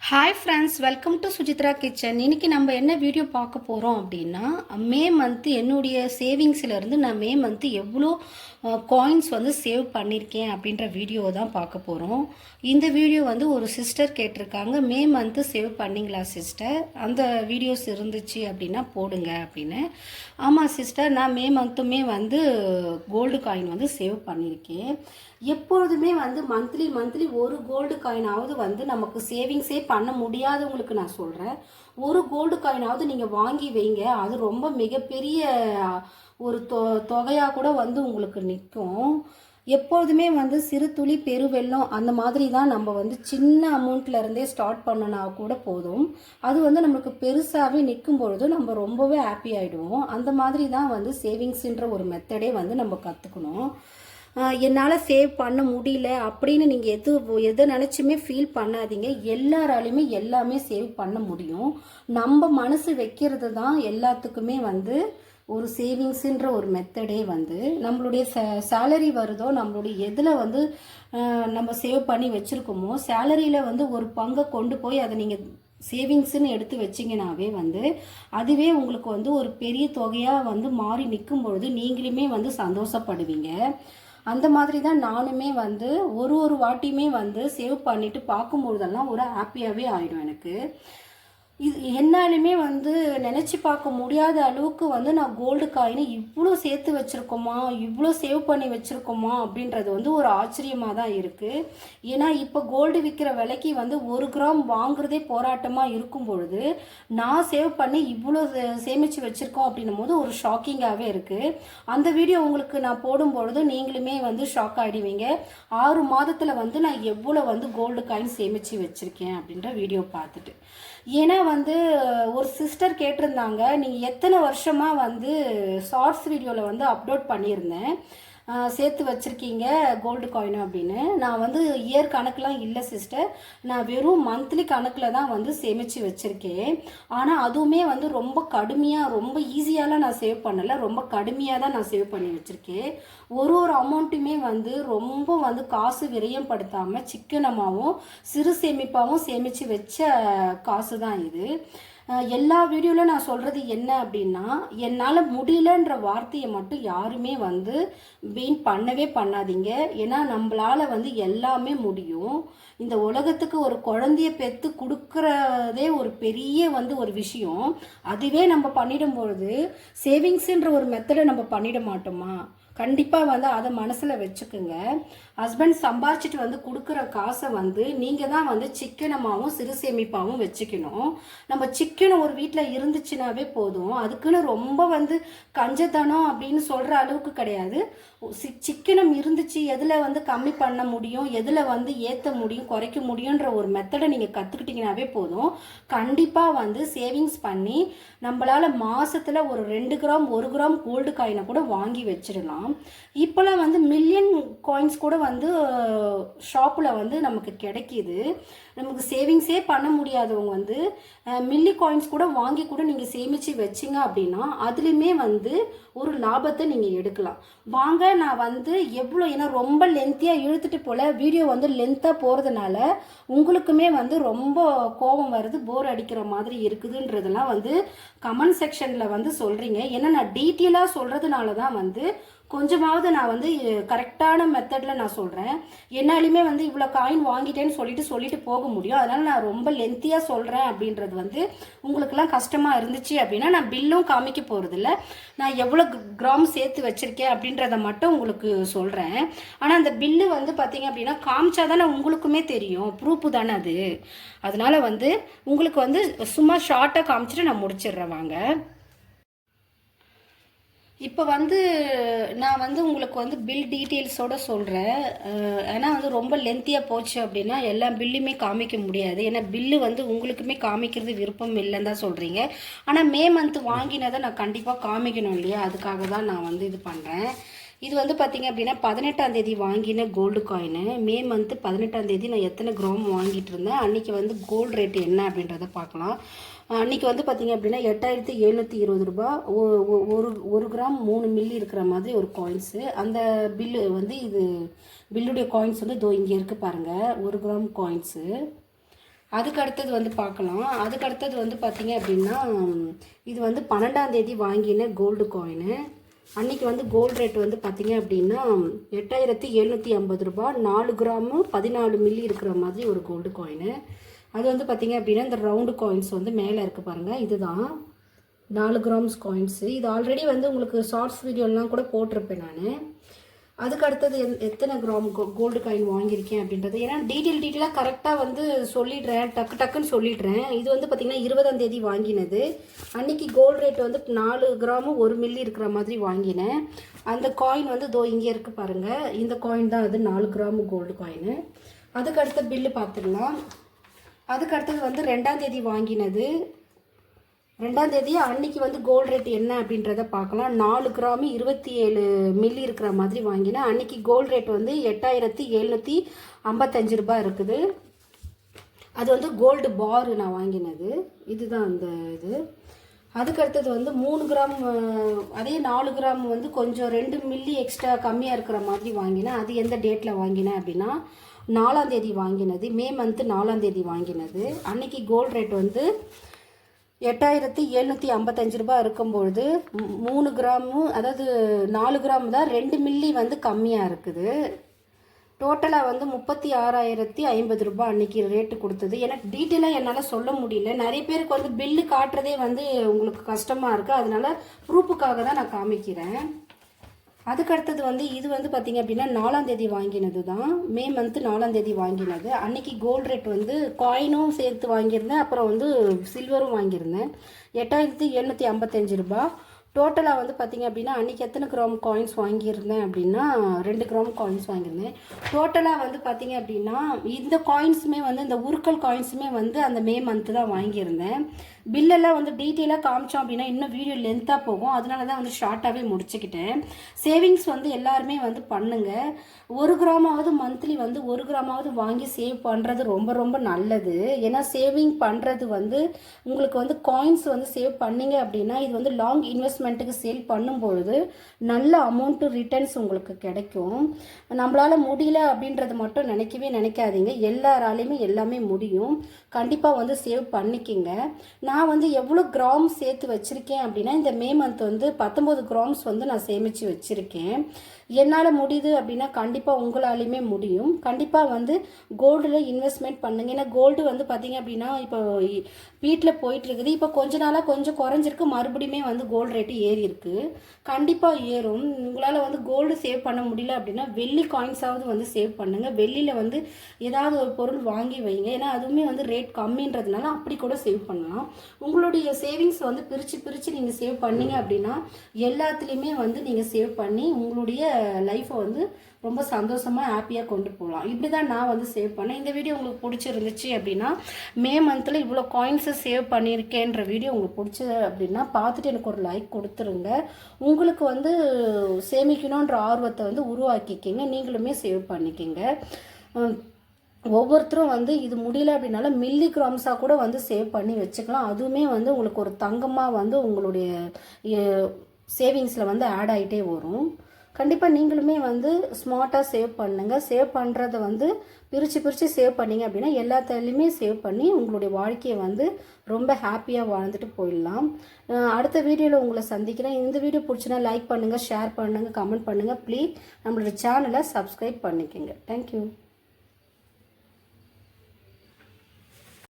Hi friends welcome to Sujithra kitchen இன்னைக்கு நம்ம என்ன வீடியோ பார்க்க போகிறோம் அப்படின்னா மே மந்த்து என்னுடைய சேவிங்ஸ்லேருந்து நான் மே மந்த்து எவ்வளோ காயின்ஸ் வந்து சேவ் பண்ணியிருக்கேன் அப்படின்ற வீடியோ தான் பார்க்க போகிறோம் இந்த வீடியோ வந்து ஒரு சிஸ்டர் கேட்டிருக்காங்க. மே மந்த்து சேவ் பண்ணிங்களா சிஸ்டர் அந்த வீடியோஸ் இருந்துச்சு அப்படின்னா போடுங்க அப்படின்னு. ஆமாம் சிஸ்டர் நான் மே மந்த்துமே வந்து கோல்டு காயின் வந்து சேவ் பண்ணியிருக்கேன் எப்பொழுதுமே வந்து மந்த்லி மந்த்லி ஒரு கோல்டு காயினாவது வந்து நமக்கு சேவிங்ஸே பண்ண முடியாதவங்களுக்கு நான் சொல்கிறேன் ஒரு கோல்டு காயினாவது நீங்கள் வாங்கி வைங்க. அது ரொம்ப மிகப்பெரிய ஒரு தொ தொகையாக கூட வந்து உங்களுக்கு நிற்கும். எப்பொழுதுமே வந்து சிறு துளி பெருவெள்ளம் அந்த மாதிரி தான் நம்ம வந்து சின்ன அமௌண்ட்ல இருந்தே ஸ்டார்ட் பண்ணனா கூட போதும். அது வந்து நம்மளுக்கு பெருசாகவே நிற்கும் பொழுது நம்ம ரொம்பவே ஹாப்பி ஆகிடுவோம் அந்த மாதிரி தான் வந்து சேவிங்ஸுன்ற ஒரு மெத்தடே வந்து நம்ம கற்றுக்கணும் என்னால் சேவ் பண்ண முடியல அப்படின்னு நீங்கள் எது எதை நினச்சுமே ஃபீல் பண்ணாதீங்க. எல்லாராலையுமே எல்லாமே சேவ் பண்ண முடியும். நம்ம மனசு வைக்கிறது தான் எல்லாத்துக்குமே வந்து ஒரு சேவிங்ஸுன்ற ஒரு மெத்தடே வந்து நம்மளுடைய ச சேலரி வருதோ நம்மளுடைய எதில் வந்து நம்ம சேவ் பண்ணி வச்சுருக்கோமோ சேலரியில் வந்து ஒரு பங்கை கொண்டு போய் அதை நீங்கள் சேவிங்ஸ்னு எடுத்து வச்சிங்கனாவே வந்து அதுவே உங்களுக்கு வந்து ஒரு பெரிய தொகையாக வந்து மாறி நிற்கும் பொழுது நீங்களுமே வந்து சந்தோஷப்படுவீங்க. அந்த மாதிரி தான் நானுமே வந்து ஒரு ஒரு வாட்டியுமே வந்து சேவ் பண்ணிட்டு பார்க்கும்பொழுதெல்லாம் ஒரு ஹாப்பியாகவே ஆயிடும் எனக்கு. இது என்னாலுமே வந்து நினச்சி பார்க்க முடியாத அளவுக்கு வந்து நான் கோல்டு காயினை இவ்வளோ சேர்த்து வச்சுருக்கோமா? இவ்வளோ சேவ் பண்ணி வச்சுருக்கோமா? அப்படின்றது வந்து ஒரு ஆச்சரியமாக தான் இருக்குது ஏன்னா இப்போ கோல்டு விற்கிற விலைக்கு வந்து ஒரு கிராம் வாங்குறதே போராட்டமாக இருக்கும் பொழுது நான் சேவ் பண்ணி இவ்வளோ சேமித்து வச்சுருக்கோம் அப்படின்னும் போது ஒரு ஷாக்கிங்காகவே இருக்குது அந்த வீடியோ உங்களுக்கு நான் போடும் பொழுது நீங்களுமே வந்து ஷாக் ஆகிடுவீங்க ஆறு மாதத்தில் வந்து நான் எவ்வளோ வந்து கோல்டு காயின் சேமித்து வச்சுருக்கேன் அப்படின்ற வீடியோ பார்த்துட்டு. ஏன்னா வந்து ஒரு சிஸ்டர் கேட்டிருந்தாங்க. நீங்கள் எத்தனை வருஷமாக வந்து ஷார்ட்ஸ் வீடியோவில் வந்து அப்லோட் பண்ணியிருந்தேன். சேர்த்து வச்சுருக்கீங்க கோல்டு காயின் அப்படின்னு. நான் வந்து இயர் கணக்கெலாம் இல்லை சிஸ்டர் நான் வெறும் மந்த்லி கணக்கில் தான் வந்து சேமித்து வச்சுருக்கேன். ஆனால் அதுவுமே வந்து ரொம்ப கடுமையாக ரொம்ப ஈஸியாலாம் நான் சேவ் பண்ணலை. ரொம்ப கடுமையாக தான் நான் சேவ் பண்ணி வச்சுருக்கேன். ஒரு ஒரு அமௌண்ட்டுமே வந்து ரொம்ப வந்து காசு விரயம் படுத்தாமல் சிக்கனமாகவும் சிறு சேமிப்பாகவும் சேமித்து வச்ச காசு தான் இது. எல்லா வீடியோவில் நான் சொல்கிறது என்ன அப்படின்னா என்னால் முடியலன்ற வார்த்தையை மட்டும் யாருமே வந்து வீண் பண்ணவே பண்ணாதீங்க. ஏன்னா நம்மளால வந்து எல்லாமே முடியும். இந்த உலகத்துக்கு ஒரு குழந்தைய பெற்று கொடுக்குறதே ஒரு பெரிய வந்து ஒரு விஷயம். அதுவே நம்ம பண்ணிடும் பொழுது சேவிங்ஸுன்ற ஒரு மெத்தடை நம்ம பண்ணிட மாட்டோமா? கண்டிப்பாக வந்து அதை மனசில் வச்சுக்குங்க. ஹஸ்பண்ட் சம்பாரிச்சிட்டு வந்து கொடுக்குற காசை வந்து நீங்கள் தான் வந்து சிக்கனமாகவும் சிறு சேமிப்பாகவும் வச்சுக்கணும். நம்ம சிக்கனம் ஒரு வீட்டில் இருந்துச்சுனாவே போதும். அதுக்குன்னு ரொம்ப வந்து கஞ்சத்தனம் அப்படின்னு சொல்கிற அளவுக்கு கிடையாது. சி- சிக்கனம் இருந்துச்சு எதில் வந்து கம்மி பண்ண முடியும் எதில் வந்து ஏற்ற முடியும் குறைக்க முடியுன்ற ஒரு மெத்தடை நீங்கள் கற்றுக்கிட்டிங்கனாவே போதும். கண்டிப்பாக வந்து சேவிங்ஸ் பண்ணி நம்மளால் மாதத்தில் ஒரு ரெண்டு கிராம் ஒரு கிராம் கோல்டு காயினை கூட வாங்கி வச்சிடலாம். இப்போலாம் வந்து மில்லியன் காயின்ஸ் கூட வந்து ஷாப்பில் வந்து நமக்கு கிடைக்கிது. நமக்கு சேவிங்ஸே பண்ண முடியாதவங்க வந்து மில்லி காயின்ஸ் கூட வாங்கி கூட நீங்கள் சேமித்து வச்சிங்க அப்படின்னா அதுலேயுமே வந்து ஒரு லாபத்தை நீங்கள் எடுக்கலாம். வாங்க நான் வந்து எவ்வளோ ஏன்னா ரொம்ப லென்த்தியாக இழுத்துட்டு போல வீடியோ வந்து லென்த்தாக போகிறதுனால உங்களுக்குமே வந்து ரொம்ப கோபம் வருது போர் அடிக்கிற மாதிரி இருக்குதுன்றதெல்லாம் வந்து கமெண்ட் செக்ஷனில் வந்து சொல்கிறீங்க ஏன்னா நான் டீட்டெயிலாக சொல்கிறதுனால தான் வந்து கொஞ்சமாவது நான் வந்து கரெக்டான மெத்தடில் நான் சொல்கிறேன் என்னாலுமே வந்து இவ்வளோ காயின் வாங்கிட்டேன்னு சொல்லிட்டு சொல்லிட்டு போக முடியும். அதனால் நான் ரொம்ப லென்த்தியாக சொல்கிறேன் அப்படின்றது வந்து உங்களுக்கெல்லாம் கஷ்டமாக இருந்துச்சு அப்படின்னா நான் பில்லும் காமிக்க போகிறதில்ல நான் எவ்வளோ கிராம் சேர்த்து வச்சுருக்கேன் அப்படின்றத மட்டும் உங்களுக்கு சொல்கிறேன் ஆனால் அந்த பில்லு வந்து பார்த்தீங்க அப்படின்னா காமிச்சா தானே உங்களுக்குமே தெரியும். ப்ரூஃப் தானே அது. அதனால வந்து உங்களுக்கு வந்து சும்மா ஷார்ட்டாக காமிச்சிட்டு நான் முடிச்சிடுறேன் வாங்க. இப்போ வந்து நான் வந்து உங்களுக்கு வந்து பில் டீட்டெயில்ஸோட சொல்கிறேன் ஏன்னா வந்து ரொம்ப லென்த்தியாக போச்சு அப்படின்னா எல்லா பில்லுமே காமிக்க முடியாது. ஏன்னா பில்லு வந்து உங்களுக்குமே காமிக்கிறது விருப்பம் இல்லைன்னு தான் சொல்கிறீங்க ஆனால் மே மந்த் வாங்கினதை நான் கண்டிப்பாக காமிக்கணும் இல்லையா? அதுக்காக தான் நான் வந்து இது பண்ணுறேன் இது வந்து பார்த்தீங்க அப்படின்னா பதினெட்டாம் தேதி வாங்கின கோல்டு காயின் மே மந்த்து பதினெட்டாம் தேதி நான் எத்தனை கிராம் வாங்கிட்டு இருந்தேன்? அன்றைக்கி வந்து கோல்டு ரேட் என்ன அப்படின்றத பார்க்கலாம். அன்னைக்கு வந்து பார்த்தீங்க அப்படின்னா எட்டாயிரத்தி எழுநூற்றி இருபது ரூபா ஒரு ஒரு கிராம் மூணு மில்லி இருக்கிற மாதிரி ஒரு காயின்ஸு அந்த பில்லு வந்து இது பில்லுடைய காயின்ஸ் வந்து இதோ இங்கே இருக்குது பாருங்கள் ஒரு கிராம் காயின்ஸு அதுக்கு அடுத்தது வந்து பார்க்கலாம். அதுக்கு அடுத்தது வந்து பார்த்தீங்க அப்படின்னா இது வந்து பன்னெண்டாம் தேதி வாங்கின கோல்டு காயினு அன்னைக்கு வந்து கோல்டு ரேட் வந்து பார்த்தீங்க அப்படின்னா எட்டாயிரத்தி எழுநூற்றி ஐம்பது ரூபா நாலு கிராமு பதினாலு மில்லி இருக்கிற மாதிரி ஒரு கோல்டு காயினு அது வந்து பார்த்தீங்க அப்படின்னா இந்த ரவுண்டு காயின்ஸ் வந்து மேலே இருக்குது பாருங்கள் இதுதான். நாலு கிராம்ஸ் காயின்ஸு இது ஆல்ரெடி வந்து உங்களுக்கு ஷார்ட்ஸ் வீடியோலாம் கூட போட்டிருப்பேன் நான். அதுக்கு அடுத்தது எத்தனை கிராம் கோல்டு காயின் வாங்கியிருக்கேன் அப்படின்றது. ஏன்னா டீட்டெயில் டீட்டெயிலாக கரெக்டாக வந்து சொல்லிடுறேன். டக்கு டக்குன்னு சொல்லிடுறேன். இது வந்து பார்த்திங்கன்னா இருபதாம் தேதி வாங்கினது. அன்னைக்கு கோல்டு ரேட் வந்து நாலு கிராமும் ஒரு மில்லி இருக்கிற மாதிரி வாங்கினேன். அந்த காயின் வந்து தோ இங்கே இருக்குது பாருங்கள் இந்த காயின் தான் அது நாலு கிராமு கோல்டு காயின் அதுக்கு அடுத்த பில்லு பார்த்துடலாம். அதுக்கு அடுத்தது வந்து ரெண்டாம் தேதி வாங்கினது. ரெண்டாம் தேதி அன்னைக்கு வந்து கோல்டு ரேட் என்ன அப்படின்றத பார்க்கலாம். நாலு கிராமு இருபத்தி ஏழு மில்லி இருக்கிற மாதிரி வாங்கினேன். அன்னைக்கு கோல்டு ரேட் வந்து எட்டாயிரத்தி எழுநூற்றி ஐம்பத்தஞ்சு ரூபாய் இருக்குது. அது வந்து கோல்டு பார் நான் வாங்கினது. இதுதான் அந்த இது. அதுக்கு அடுத்தது வந்து மூணு கிராம் அதே நாலு கிராம் வந்து கொஞ்சம் ரெண்டு மில்லி எக்ஸ்ட்ரா கம்மியாக இருக்கிற மாதிரி வாங்கினேன். அது எந்த டேட்டில் வாங்கினேன் அப்படின்னா நாலாம் தேதி வாங்கினது. மே மந்த்து நாலாம் தேதி வாங்கினது. அன்னைக்கு கோல்டு ரேட் வந்து எட்டாயிரத்தி எழுநூற்றி ஐம்பத்தஞ்சு ரூபாய் இருக்கும்பொழுது மூணு கிராமு அதாவது நாலு கிராம் தான் ரெண்டு மில்லி வந்து கம்மியாக இருக்குது. டோட்டலாக வந்து முப்பத்தி ஆறாயிரத்தி ஐம்பது ரூபாய் அன்னைக்கு ரேட்டு கொடுத்தது. எனக்கு டீட்டெயிலாக என்னால் சொல்ல முடியல. நிறைய பேருக்கு வந்து பில்லு காட்டுறதே வந்து உங்களுக்கு கஷ்டமாக இருக்குது அதனால ப்ரூஃபுக்காக தான் நான் காமிக்கிறேன். அதுக்கு அடுத்தது வந்து இது வந்து பார்த்திங்க அப்படின்னா நாலாம் தேதி வாங்கினது தான் மே மந்த்து நாலாம் தேதி வாங்கினது. அன்னைக்கு கோல்டு ரேட் வந்து காயினும் சேர்த்து வாங்கியிருந்தேன் அப்புறம் வந்து சில்வரும் வாங்கியிருந்தேன். எட்டாயிரத்தி எழுநூற்றி ஐம்பத்தஞ்சு ரூபாய். டோட்டலாக வந்து பார்த்தீங்க அப்படின்னா அன்றைக்கி எத்தனை கிராம் காயின்ஸ் வாங்கியிருந்தேன் அப்படின்னா ரெண்டு கிராம் காயின்ஸ் வாங்கியிருந்தேன். டோட்டலாக வந்து பார்த்தீங்க அப்படின்னா இந்த காயின்ஸுமே வந்து இந்த உருக்கல் காயின்ஸுமே வந்து அந்த மே மந்த்து தான் வாங்கியிருந்தேன். பில்லெல்லாம் வந்து டீட்டெயிலாக காமிச்சோம் அப்படின்னா இன்னும் வீடியோ லென்த்தாக போகும். அதனால தான் வந்து ஷார்ட்டாகவே முடிச்சுக்கிட்டேன். சேவிங்ஸ் வந்து எல்லாருமே வந்து பண்ணுங்க. ஒரு கிராமாவது மந்த்லி வந்து ஒரு கிராமாவது வாங்கி சேவ் பண்ணுறது ரொம்ப ரொம்ப நல்லது. ஏன்னா சேவிங் பண்ணுறது வந்து உங்களுக்கு வந்து காயின்ஸ் வந்து சேவ் பண்ணிங்க அப்படின்னா இது வந்து லாங் இன்வெஸ்ட் இன்வெஸ்ட்மெண்ட்டுக்கு சேல் பண்ணும்பொழுது நல்ல அமௌண்ட்டு ரிட்டர்ன்ஸ் உங்களுக்கு கிடைக்கும். நம்மளால முடியல அப்படின்றது மட்டும் நினைக்கவே நினைக்காதீங்க. எல்லாராலையுமே எல்லாமே முடியும். கண்டிப்பாக வந்து சேவ் பண்ணிக்கிங்க. நான் வந்து எவ்வளோ கிராம் சேர்த்து வச்சுருக்கேன் அப்படின்னா இந்த மே மந்த் வந்து பத்தொம்போது கிராம்ஸ் வந்து நான் சேமித்து வச்சுருக்கேன். என்னால் முடியுது அப்படின்னா கண்டிப்பாக உங்களாலையுமே முடியும். கண்டிப்பாக வந்து கோல்டில் இன்வெஸ்ட்மெண்ட் பண்ணுங்க. ஏன்னா கோல்டு வந்து பார்த்தீங்க அப்படின்னா இப்போ வீட்டில் போயிட்டு இருக்குது இப்போ கொஞ்ச நாளாக கொஞ்சம் குறைஞ்சிருக்கு. மறுபடியுமே வந்து கோல்டு ரேட்டு ஏறிருக்கு கண்டிப்பாக ஏறும். உங்களால் வந்து கோல்டு சேவ் பண்ண முடியல அப்படின்னா வெள்ளி காயின்ஸாவது வந்து சேவ் பண்ணுங்கள் வெள்ளியில் வந்து ஏதாவது ஒரு பொருள் வாங்கி வைங்க. ஏன்னா அதுவுமே வந்து ரேட் கம்மின்றதுனால அப்படி கூட சேவ் பண்ணலாம். உங்களுடைய சேவிங்ஸ் வந்து பிரித்து பிரித்து நீங்கள் சேவ் பண்ணீங்க அப்படின்னா எல்லாத்துலேயுமே வந்து நீங்கள் சேவ் பண்ணி உங்களுடைய லைஃப்பை வந்து ரொம்ப சந்தோஷமாக ஹாப்பியாக கொண்டு போகலாம். இப்படி தான் நான் வந்து சேவ் பண்ணேன். இந்த வீடியோ உங்களுக்கு பிடிச்சிருந்துச்சு அப்படின்னா மே மந்தில் இவ்வளோ காயின்ஸை சேவ் பண்ணியிருக்கேன்ற வீடியோ உங்களுக்கு பிடிச்சது அப்படின்னா பார்த்துட்டு எனக்கு ஒரு லைக் கொடுத்துருங்க. உங்களுக்கு வந்து சேமிக்கணுன்ற ஆர்வத்தை வந்து உருவாக்கிக்கிங்க. நீங்களுமே சேவ் பண்ணிக்கிங்க. ஒவ்வொருத்தரும் வந்து இது முடியல அப்படின்னாலும் மில்லி கிராம்ஸாக கூட வந்து சேவ் பண்ணி வச்சுக்கலாம். அதுவுமே வந்து உங்களுக்கு ஒரு தங்கமாக வந்து உங்களுடைய சேவிங்ஸில் வந்து ஆட் ஆகிட்டே வரும். கண்டிப்பாக நீங்களுமே வந்து ஸ்மார்ட்டாக சேவ் பண்ணுங்கள் சேவ் பண்ணுறத வந்து பிரித்து பிரித்து சேவ் பண்ணீங்க அப்படின்னா எல்லாத்துலேயுமே சேவ் பண்ணி உங்களுடைய வாழ்க்கையை வந்து ரொம்ப ஹாப்பியாக வாழ்ந்துட்டு போயிடலாம். அடுத்த வீடியோவில் உங்களை சந்திக்கிறேன். இந்த வீடியோ பிடிச்சினா லைக் பண்ணுங்கள் ஷேர் பண்ணுங்கள் கமெண்ட் பண்ணுங்கள் ப்ளீஸ் நம்மளோட சேனலை சப்ஸ்கிரைப் பண்ணிக்கோங்க. தேங்க்யூ